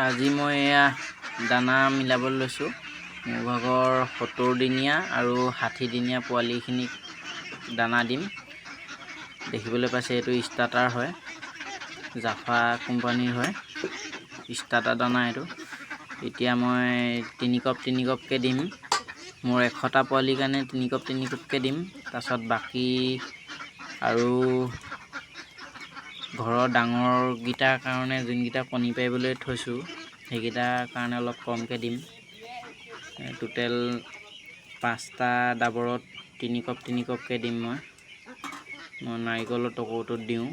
আজি মই এয়া দানা মিলাবলৈ লৈছোঁ। মোৰ ভাগৰ সত্তৰ দিনীয়া আৰু ষাঠি দিনীয়া পোৱালিখিনিক দানা দিম। দেখিবলৈ পাইছে এইটো ষ্টাৰ্টাৰ হয় জাফা কোম্পানীৰ হয়। ষ্টাৰ্টাৰ দানা এইটো। এতিয়া মই তিনি কাপ তিনি কাপকৈ দিম। মোৰ এশটা পোৱালিৰ কাৰণে তিনি কাপ তিনি কাপকৈ দিম। তাৰপাছত বাকী আৰু ঘৰৰ ডাঙৰকেইটাৰ কাৰণে যোনকেইটা কণী পাৰিবলৈ থৈছোঁ সেইকেইটাৰ কাৰণে অলপ কমকৈ দিম। টোটেল পাঁচটা ডাবৰত তিনি কাপ তিনি কাপকৈ দিম মই। মই নাৰিকলৰ টকৌটোত দিওঁ।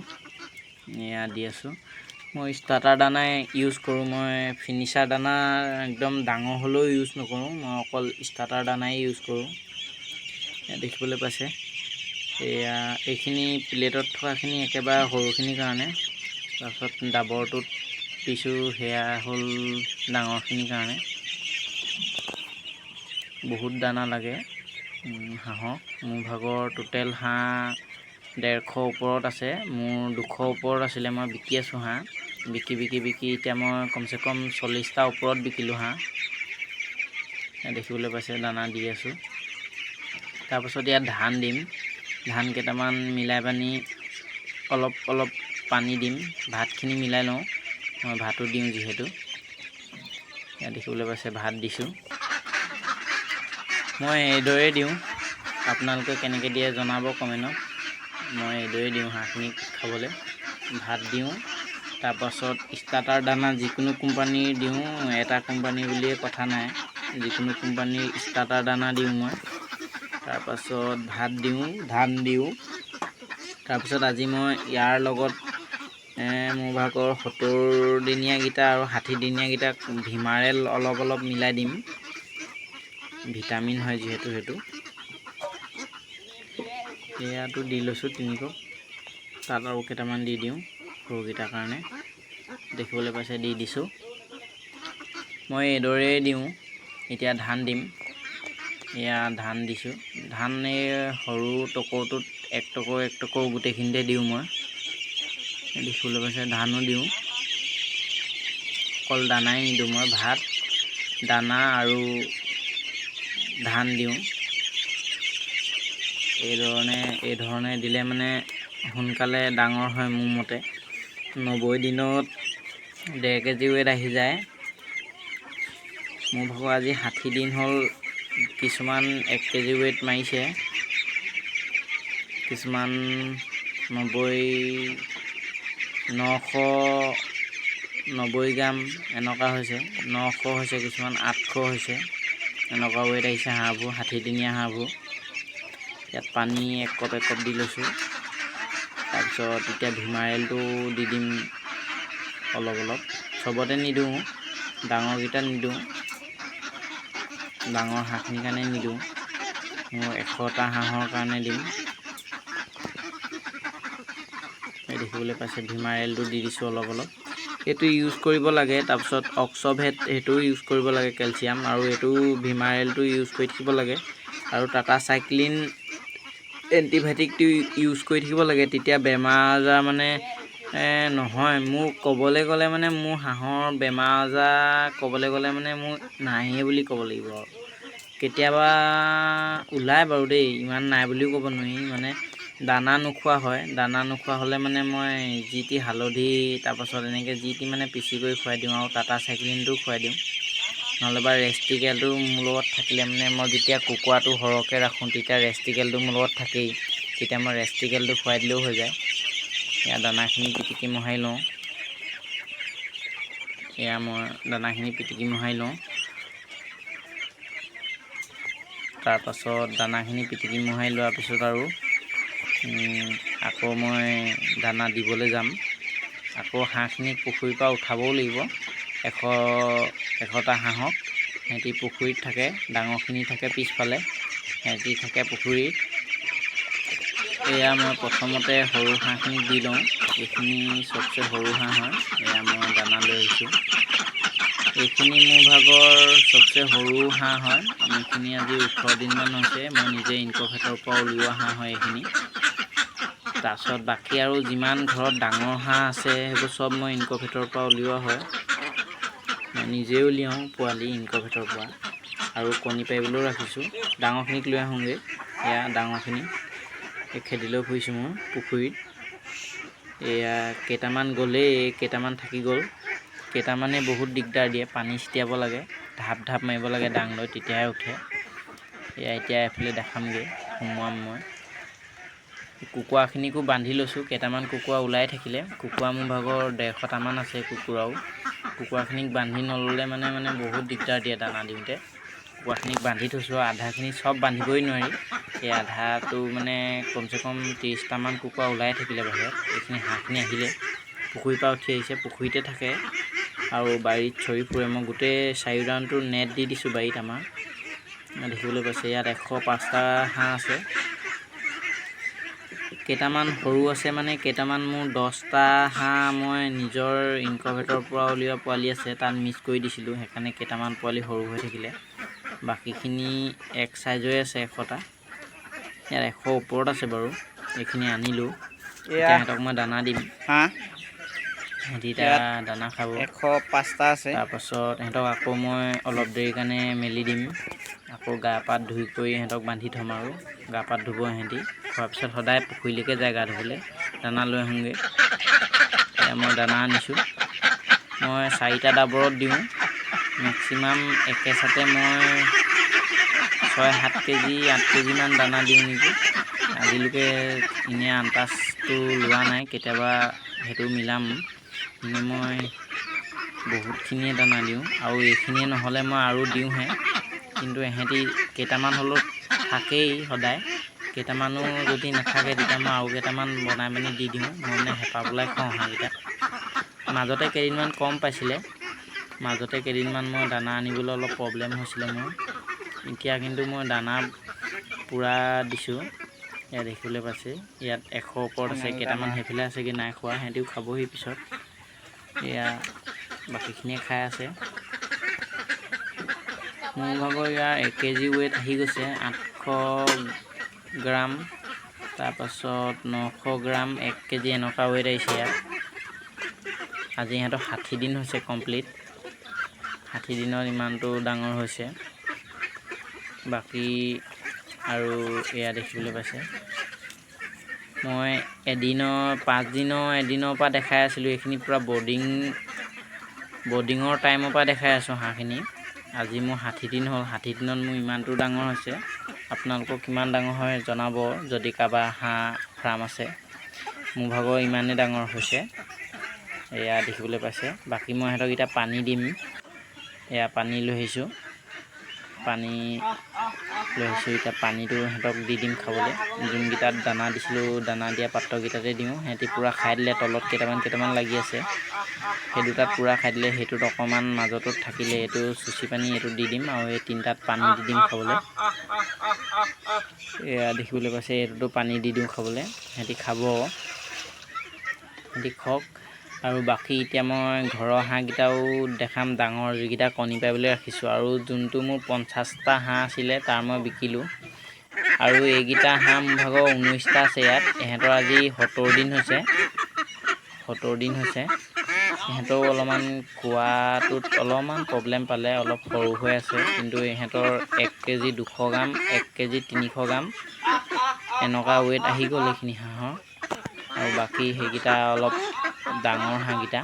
এয়া দি আছোঁ। মই ষ্টাৰ্টাৰ দানাই ইউজ কৰোঁ। মই ফিনিচাৰ দানা একদম ডাঙৰ হ'লেও ইউজ নকৰোঁ। মই অকল ষ্টাৰ্টাৰ দানাই ইউজ কৰোঁ। দেখিবলৈ পাইছে? এয়া এইখিনি প্লেটত থকাখিনি একেবাৰে সৰুখিনিৰ কাৰণে। তাৰপাছত ডাবৰটোত দিছোঁ সেয়া হ'ল ডাঙৰখিনিৰ কাৰণে। বহুত দানা লাগে হাঁহক। মোৰ ভাগৰ টোটেল হাঁহ ডেৰশ ওপৰত আছে। মোৰ দুশ ওপৰত আছিলে মই বিকি আছোঁ হাঁহ। বিকি বিকি বিকি এতিয়া মই কমচে কম চল্লিছটা ওপৰত বিকিলোঁ হাঁহ। দেখিবলৈ পাইছে দানা দি আছোঁ। তাৰপাছত ইয়াত ধান দিম। ধান কেইটামান মিলাই পানি অলপ অলপ পানী দিম। ভাতখিনি মিলাই লওঁ। মই ভাতো দিওঁ যিহেতু। ইয়াত দেখিবলৈ পাইছে, ভাত দিছোঁ। মই এইদৰে দিওঁ। আপোনালোকে কেনেকৈ দিয়ে জনাব কমেণ্টত। মই এইদৰে দিওঁ হাঁহখিনিক খাবলৈ। ভাত দিওঁ। তাৰপাছত ষ্টাৰ্টাৰ দানা যিকোনো কোম্পানীৰ দিওঁ। এটা কোম্পানী বুলিয়ে কথা নাই। যিকোনো কোম্পানীৰ ষ্টাৰ্টাৰ দানা দিওঁ মই। তাৰপাছত ভাত দিওঁ ধান দিওঁ। তাৰপিছত আজি মই ইয়াৰ লগত মোৰ ভাগৰ সত্তৰ দিনীয়াকেইটা আৰু ষাঠি দিনীয়াকেইটাক ভিমাৰেল অলপ অলপ মিলাই দিম। ভিটামিন হয় যিহেতু সেইটো। এয়াটো দি লৈছোঁ তিনি কাপ তাত আৰু কেইটামান দি দিওঁ সৰুকেইটাৰ কাৰণে। দেখিবলৈ পাইছে দি দিছোঁ। মই এইদৰেই দিওঁ। এতিয়া ধান দিম। এয়া ধান দিছোঁ। ধান এই সৰু টকৌটোত এক টকৌ এক টকৌ গোটেইখিনিতে দিওঁ মই। দেখিবলৈ পাইছে ধানো দিওঁ। অকল দানাই নিদিওঁ মই ভাত দানা আৰু ধান দিওঁ। এইধৰণে এইধৰণে দিলে মানে সোনকালে ডাঙৰ হয় মোৰ মতে। নব্বৈ দিনত ডেৰ কেজি ৱেট আহি যায়। মোৰ ভাগৰ আজি ষাঠি দিন হ'ল কিছুমান এক কেজি ৱেট মাৰিছে। কিছুমান নব্বৈ নশ নব্বৈ গ্ৰাম এনেকুৱা হৈছে। নশ হৈছে কিছুমান আঠশ হৈছে। এনেকুৱা ৱেট আহিছে হাঁহবোৰ ষাঠিদিনীয়া হাঁহবোৰ। ইয়াত পানী এক কাপ এক কাপ দি লৈছোঁ। তাৰপিছত এতিয়া ভিমাৰেলটো দি দিম অলপ অলপ। চবতে নিদিওঁ ডাঙৰকেইটাত নিদিওঁ। ডাঙৰ হাঁহখিনিৰ কাৰণে নিদিওঁ। মোৰ এশটা হাঁহৰ কাৰণে দিম। এই দেখিবলৈ পাইছে ভিমাৰেলটো দি দিছোঁ অলপ অলপ। এইটো ইউজ কৰিব লাগে তাৰপিছত অক্সভেট সেইটোও ইউজ কৰিব লাগে কেলচিয়াম আৰু এইটো ভিমাৰেলটো ইউজ কৰি থাকিব লাগে। আৰু টাটা চাইক্লিন এণ্টিবায়'টিকটো ইউজ কৰি থাকিব লাগে তেতিয়া বেমাৰ আজাৰ মানে নহয় মোৰ ক'বলৈ গ'লে মানে মোৰ হাঁহৰ বেমাৰ আজাৰ ক'বলৈ গ'লে মানে মোৰ নায়েই বুলি ক'ব লাগিব। আৰু কেতিয়াবা ওলায় বাৰু দেই ইমান নাই বুলিও ক'ব নোৱাৰি মানে দানা নোখোৱা হয়। দানা নোখোৱা হ'লে মানে মই যি টি হালধি তাৰপাছত এনেকৈ যি টি মানে পিচি কৰি খুৱাই দিওঁ আৰু টাটা চাইক্লিনটো খুৱাই দিওঁ। নহ'লে বা ৰেষ্টিকেলটো মোৰ লগত থাকিলে মানে মই যেতিয়া কুকুৰাটো সৰহকৈ ৰাখোঁ তেতিয়া ৰেষ্টিকেলটো মোৰ লগত থাকেই। তেতিয়া মই ৰেষ্টিকেলটো খুৱাই দিলেও হৈ যায়। এয়া দানাখিনি পিটিকি মোহাৰি লওঁ। এয়া মই দানাখিনি পিটিকি মোহাৰি লওঁ। তাৰপাছত দানাখিনি পিটিকি মোহাৰি লোৱাৰ পিছত আৰু আকৌ মই দানা দিবলৈ যাম। আকৌ হাঁহখিনিক পুখুৰীৰ পৰা উঠাবও লাগিব। এশ এশটা হাঁহক। সিহঁতি পুখুৰীত থাকে ডাঙৰখিনি থাকে পিছফালে। সিহঁতি থাকে পুখুৰীত। এয়া মই প্ৰথমতে সৰু হাঁহখিনিক দি লওঁ। এইখিনি চবচে সৰু হাঁহ হয়। এয়া মই দানা লৈ আহিছোঁ। এইখিনি মোৰ ভাগৰ চবচে সৰু হাঁহ হয়। এইখিনি আজি ওঠৰ দিনমান হৈছে। মই নিজে ইনকভেটৰ পৰা উলিওৱা হাঁহ হয় এইখিনি। তাৰপিছত বাকী আৰু যিমান ঘৰত ডাঙৰ হাঁহ আছে সেইবোৰ চব মই ইনকভেটৰ পৰা উলিওৱা হয়। মই নিজেও উলিয়াওঁ পোৱালি ইনকভেটৰ পৰা। আৰু কণী পাৰিবলৈও ৰাখিছোঁ। ডাঙৰখিনিক লৈ আহোঁগৈ। এয়া ডাঙৰখিনি। খেদিলৈ ফুৰিছোঁ মই পুখুৰীত। এয়া কেইটামান গ'লেই কেইটামান থাকি গ'ল। কেইটামানে বহুত দিগদাৰ দিয়ে পানী ছটিয়াব লাগে ঢাপ ঢাপ মাৰিব লাগে দাং লৈ তেতিয়াহে উঠে। এয়া এতিয়া এফালে দেখামগৈ সোমোৱাম মই। কুকুৰাখিনিকো বান্ধি লৈছোঁ কেইটামান কুকুৰা ওলাই থাকিলে। কুকুৰা মোৰ ভাগৰ ডেৰশটামান আছে কুকুৰাও। কুকুৰাখিনিক বান্ধি নল'লে মানে মানে বহুত দিগদাৰ দিয়ে দানা দিওঁতে। কুকুৰাখিনিক বান্ধি থৈছোঁ আধাখিনি চব বান্ধিবই নোৱাৰি। সেই আধাটো মানে কমচে কম ত্ৰিছটামান কুকুৰা ওলাই থাকিলে বাহিৰত এইখিনি হাঁহখিনি আহিলে। পুখুৰীৰ পৰা উঠি আহিছে। পুখুৰীতে থাকে। আৰু বাৰীত চৰি ফুৰে। মই গোটেই চাৰিওদানটো নেট দি দিছোঁ বাৰীত আমাৰ। দেখিবলৈ পাইছে ইয়াত এশ পাঁচটা হাঁহ আছে। কেইটামান সৰু আছে মানে কেইটামান মোৰ দহটা হাঁহ মই নিজৰ ইনকভেটৰ পৰা উলিওৱা পোৱালি আছে তাত মিক্স কৰি দিছিলোঁ। সেইকাৰণে কেইটামান পোৱালি সৰু হৈ থাকিলে। বাকীখিনি এক চাইজৰে আছে এশটা। ইয়াত এশ ওপৰত আছে বাৰু। এইখিনি আনিলোঁ। সিহঁতক মই দানা দিম। সিহঁতি এতিয়া দানা খাব। এশ পাঁচটা আছে। তাৰপাছত সিহঁতক আকৌ মই অলপ দেৰি কাৰণে মেলি দিম। আকৌ গা পাত ধুই কৰি সিহঁতক বান্ধি থ'ম আৰু। গা পাত ধুব সিহঁতি। খোৱাৰ পিছত সদায় পুখুৰীলৈকে যায় গা ধুবলৈ দানা লৈ আহোঁগৈ। মই দানা আনিছোঁ। মই চাৰিটা ডাবৰত দিওঁ। মেক্সিমাম একেচাতে মই ছয় সাত কেজি আঠ কেজিমান দানা দিওঁ নেকি? আজিলৈকে এনেই আন্তাজটো লোৱা নাই কেতিয়াবা সেইটো মিলাম। এনেই মই বহুতখিনিয়ে দানা দিওঁ আৰু এইখিনিয়ে নহ'লে মই আৰু দিওঁহে। কিন্তু এহেঁতি কেইটামান হ'লেও থাকেই সদায়। কেইটামানো যদি নাথাকে তেতিয়া মই আৰু কেইটামান বনাই মেলি দি দিওঁ। মই মানে হেঁপাহ পলাই খুৱাওঁ হাঁহকেইটা। মাজতে কেইদিনমান কম পাইছিলে। মাজতে কেইদিনমান মই দানা আনিবলৈ অলপ প্ৰব্লেম হৈছিলে মোৰ। এতিয়া কিন্তু মই দানা পূৰা দিছোঁ। এয়া দেখিবলৈ পাইছে। ইয়াত এশ ওপৰত আছে কেইটামান সেইফালে আছেগৈ নাই খোৱা সিহঁতিও খাবহি পিছত। এয়া বাকীখিনিয়ে খাই আছে। মোৰ ভাগৰ ইয়াৰ এক কেজি ৱেইট আহি গৈছে আঠশ গ্ৰাম। তাৰপাছত নশ গ্ৰাম এক কেজি এনেকুৱা ৱেইট আহিছে ইয়াত। আজি সিহঁতৰ ষাঠি দিন হৈছে কমপ্লিট ষাঠি দিনত ইমানটো ডাঙৰ হৈছে। বাকী আৰু এয়া দেখিবলৈ পাইছে। মই এদিনৰ পাঁচদিনৰ এদিনৰ পৰা দেখাই আছিলোঁ। এইখিনি পূৰা বৰ্ডিং বৰ্ডিঙৰ টাইমৰ পৰা দেখাই আছোঁ হাঁহখিনি। আজি মোৰ ষাঠি দিন হ'ল। ষাঠি দিনত মোৰ ইমানটো ডাঙৰ হৈছে। আপোনালোকক কিমান ডাঙৰ হয় জনাব। যদি কাৰোবাৰ হাঁহ ফাৰ্ম আছে মোৰ ভাগৰ ইমানেই ডাঙৰ হৈছে। এয়া দেখিবলৈ পাইছে। বাকী মই সিহঁতক এতিয়া পানী দিম। এয়া পানী লৈ আহিছোঁ। পানী লৈ আহিছোঁ, এতিয়া পানীটো সিহঁতক দি দিম খাবলৈ। যোনকেইটাত দানা দিছিলোঁ, দানা দিয়া পাত্ৰকেইটাতে দিওঁ। সিহঁতি পূৰা খাই দিলে, তলত কেইটামান কেইটামান লাগি আছে। সেই দুটাত পূৰা খাই দিলে, সেইটোত অকণমান মাজতত থাকিলে, এইটো চুচি পানী এইটো দি দিম আৰু এই তিনিটাত পানী দি দিম খাবলৈ। এয়া দেখিবলৈ পাইছে, এইটোতো পানী দি দিওঁ খাবলৈ। সিহঁতি খাব। সিহঁতি খাওক। আৰু বাকী এতিয়া মই ঘৰৰ হাঁহকেইটাও দেখাম ডাঙৰ যিকেইটা কণী পাৰিবলৈ ৰাখিছোঁ। আৰু যোনটো মোৰ পঞ্চাছটা হাঁহ আছিলে তাৰ মই বিকিলোঁ। আৰু এইকেইটা হাঁহ মোৰ ভাগৰ ঊনৈছটা আছে ইয়াত। ইহঁতৰ আজি সত্তৰ দিন হৈছে। সত্তৰ দিন হৈছে। ইহঁতেও অলপমান খোৱাটোত অলপমান প্ৰব্লেম পালে অলপ সৰু হৈ আছে। কিন্তু ইহঁতৰ এক কেজি দুশ গ্ৰাম এক কেজি তিনিশ গ্ৰাম এনেকুৱা ৱেইট আহি গ'ল এইখিনি হাঁহৰ। আৰু বাকী সেইকেইটা অলপ ডাঙৰ হাঁহকেইটা।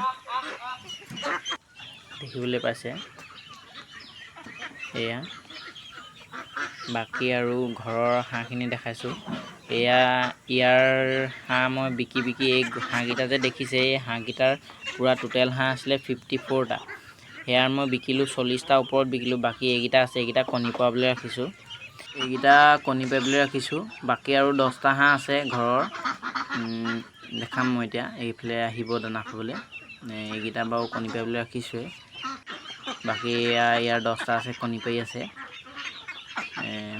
দেখিবলৈ পাইছে। এয়া। বাকী আৰু ঘৰৰ হাঁহখিনি দেখাইছোঁ। এয়া, ইয়াৰ হাঁহ মই বিকি বিকি এই হাঁহকেইটা যে দেখিছে, এই হাঁহকেইটাৰ পূৰা টোটেল হাঁহ আছিলে ফিফটি ফ'ৰটা সেয়াৰ মই বিকিলোঁ চল্লিছটা ওপৰত বিকিলোঁ, বাকী এইকেইটা আছে, এইকেইটা কণী পৰাবলৈ ৰাখিছোঁ। এইকেইটা কণী পাৰিবলৈ ৰাখিছোঁ। বাকী আৰু দহটা হাঁহ আছে ঘৰৰ। দেখাম মই এতিয়া, এইফালে আহিব দানা খাবলৈ এইকেইটা বাৰু কণী পাৰিবলৈ ৰাখিছোঁৱেই। বাকী এয়া, ইয়াৰ দহটা আছে, কণী পাৰি আছে।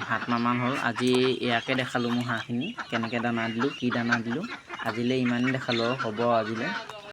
সাতমাহমান হ'ল। আজি ইয়াকে দেখালোঁ মোৰ হাঁহখিনি, কেনেকৈ দানা দিলোঁ, কি দানা দিলোঁ। আজিলৈ ইমানেই দেখালোঁ আৰু, হ'ব আজিলৈ।